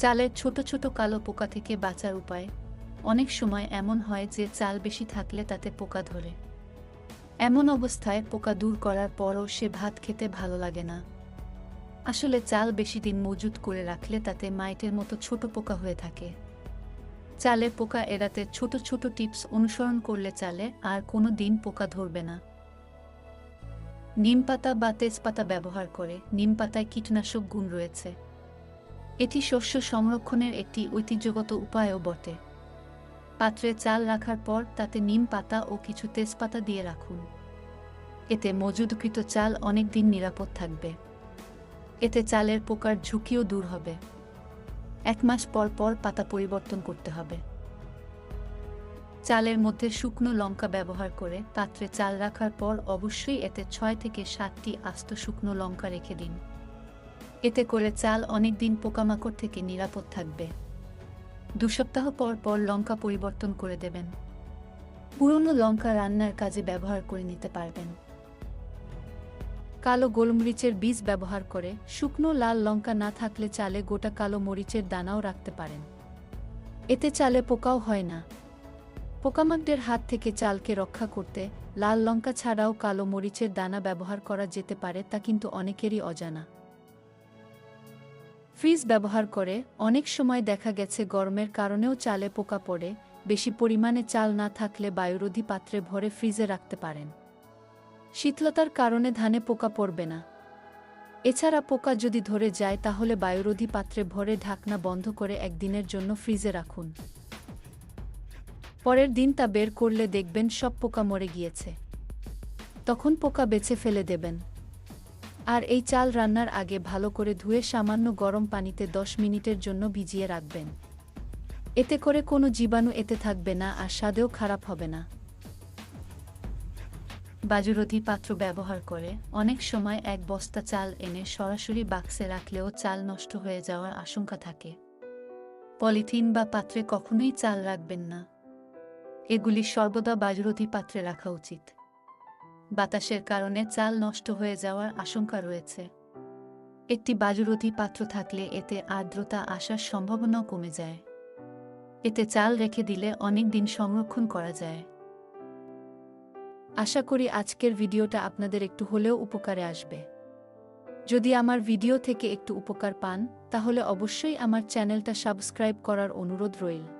চালের ছোট ছোট কালো পোকা থেকে বাঁচার উপায়। অনেক সময় এমন হয় যে চাল বেশি থাকলে তাতে পোকা ধরে। এমন অবস্থায় পোকা দূর করার পরও সে ভাত খেতে ভালো লাগে না। আসলে চাল বেশি দিন মজুত করে রাখলে তাতে মাইটের মতো ছোট পোকা হয়ে থাকে। চালে পোকা এড়াতে ছোট ছোট টিপস অনুসরণ করলে চালে আর কোনো দিন পোকা ধরবে না। নিম পাতা বা তেজপাতা ব্যবহার করে নিম পাতায় কীটনাশক গুণ রয়েছে। এটি শস্য সংরক্ষণের একটি ঐতিহ্যগত উপায়ও বটে। পাত্রে চাল রাখার পর তাতে নিম পাতা ও কিছু তেজপাতা দিয়ে রাখুন। এতে মজুদকৃত চাল অনেক দিন নিরাপদ থাকবে। এতে চালের পোকার ঝুঁকিও দূর হবে। এক মাস পর পর পাতা পরিবর্তন করতে হবে। চালের মধ্যে শুকনো লঙ্কা ব্যবহার করে পাত্রে চাল রাখার পর অবশ্যই এতে ছয় থেকে সাতটি আস্ত শুকনো লঙ্কা রেখে দিন। এতে করে চাল অনেক দিন পোকামাকড় থেকে নিরাপদ থাকবে। দু সপ্তাহ পর পর লঙ্কা পরিবর্তন করে দেবেন। পুরনো লঙ্কা রান্নার কাজে ব্যবহার করে নিতে পারবেন। কালো গোলমরিচের বীজ ব্যবহার করে শুকনো লাল লঙ্কা না থাকলে চালে গোটা কালো মরিচের দানাও রাখতে পারেন। এতে চালে পোকাও হয় না। পোকামাকড়ের হাত থেকে চালকে রক্ষা করতে লাল লঙ্কা ছাড়াও কালো মরিচের দানা ব্যবহার করা যেতে পারে তা কিন্তু অনেকেরই অজানা। ফ্রিজ ব্যবহার করে অনেক সময় দেখা গেছে গরমের কারণেও চালে পোকা পড়ে, বেশি পরিমাণে চাল না থাকলে বায়ুরোধী পাত্রে ভরে ফ্রিজে রাখতে পারেন। শীতলতার কারণে ধানে পোকা পড়বে না। এছাড়া পোকা যদি ধরে যায় তাহলে বায়ুরোধী পাত্রে ভরে ঢাকনা বন্ধ করে একদিনের জন্য ফ্রিজে রাখুন। পরের দিন তা বের করলে দেখবেন সব পোকা মরে গিয়েছে। তখন পোকা বেছে ফেলে দেবেন। আর এই চাল রান্নার আগে ভালো করে ধুয়ে সামান্য গরম পানিতে দশ মিনিটের জন্য ভিজিয়ে রাখবেন। এতে করে কোনো জীবাণু এতে থাকবে না আর স্বাদেও খারাপ হবে না। বাজুরোধী পাত্র ব্যবহার করে অনেক সময় এক বস্তা চাল এনে সরাসরি বাক্সে রাখলেও চাল নষ্ট হয়ে যাওয়ার আশঙ্কা থাকে। পলিথিন বা পাত্রে কখনোই চাল রাখবেন না। এগুলি সর্বদা বাজুরোধী পাত্রে রাখা উচিত। বাতাসের কারণে চাল নষ্ট হয়ে যাওয়ার আশঙ্কা রয়েছে। একটি বাজুরোধী পাত্র থাকলে এতে আর্দ্রতা আসার সম্ভাবনাও কমে যায়। এতে চাল রেখে দিলে অনেক দিন সংরক্ষণ করা যায়। আশা করি আজকের ভিডিওটা আপনাদের একটু হলেও উপকারে আসবে। যদি আমার ভিডিও থেকে একটু উপকার পান, তাহলে অবশ্যই আমার চ্যানেলটা সাবস্ক্রাইব করার অনুরোধ রইল।